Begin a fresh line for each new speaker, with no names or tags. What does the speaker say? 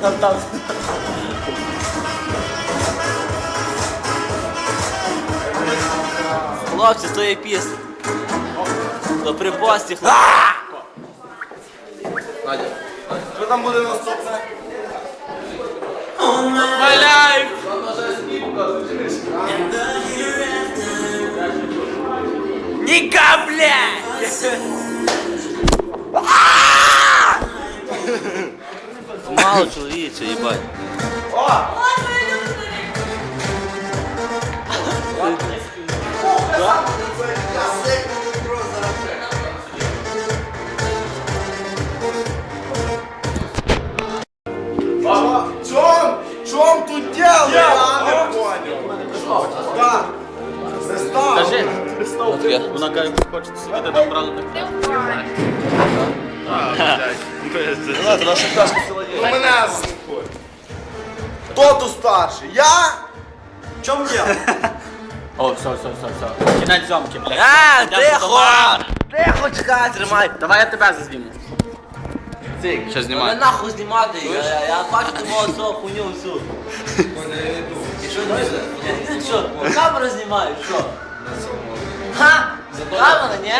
там, там. Хлопці, то є пісня. До припасті, хлопці.
Що там буде наступне?
Валяй! Ніка, блядь! Мало чоловіче, їбать.
Баба, чом? Чом тут дело? Я не понял. Да. Застав.
Кажи.
Вона каже, що хоче сидіти там брали так.
Ну мене заспокой. Хто тут старший? Я? В чому діло?
О, все, все, все, все. Кінець зйомки, блядь.
А,
Йдемо
тихо!
додому.
Тихо, чекай, тримай.
Давай я тебе зазніму.
Цик.
Що
Не
знімати?
нахуй знімати, я, я, я бачу ти мого цього хуйню всю. І що не Я не що, камеру знімаю, що? Ха? Камера, ні?